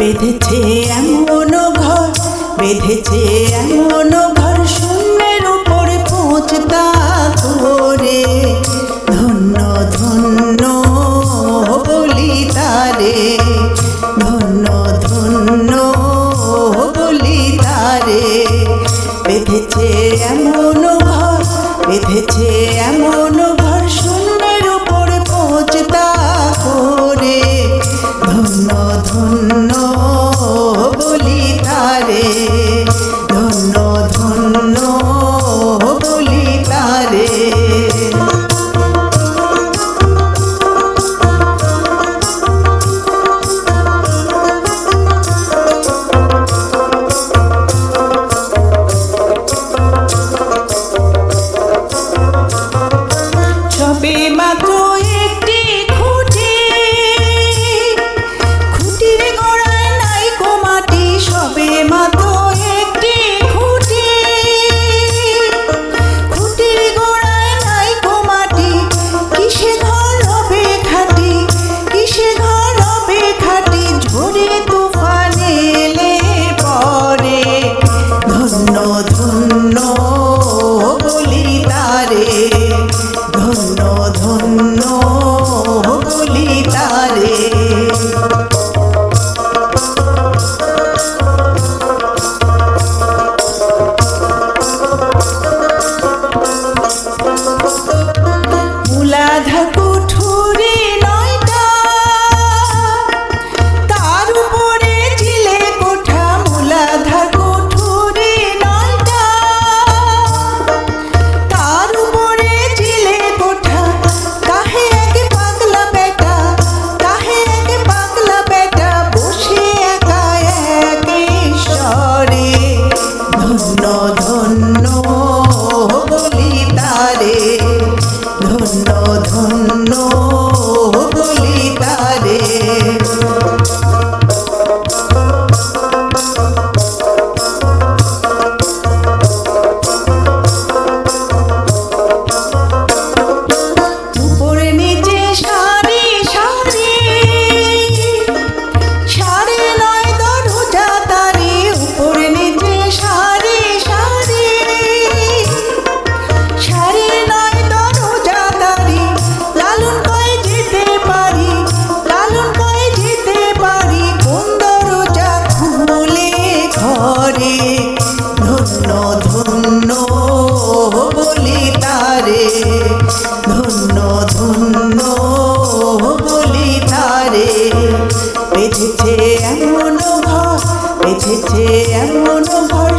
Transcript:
বেঁধেছে এমন ঘর বেঁধেছে এমন ঘর। মন ভর শূন্যের উপর পৌঁছতা করে। ধন্য ধন্য সাধন করে ধন্য ধন্য বলি তারে। ধন্য ধন্য বলি তারে। বেঁচেছে এমন ঘর বেঁচেছে এমন ঘর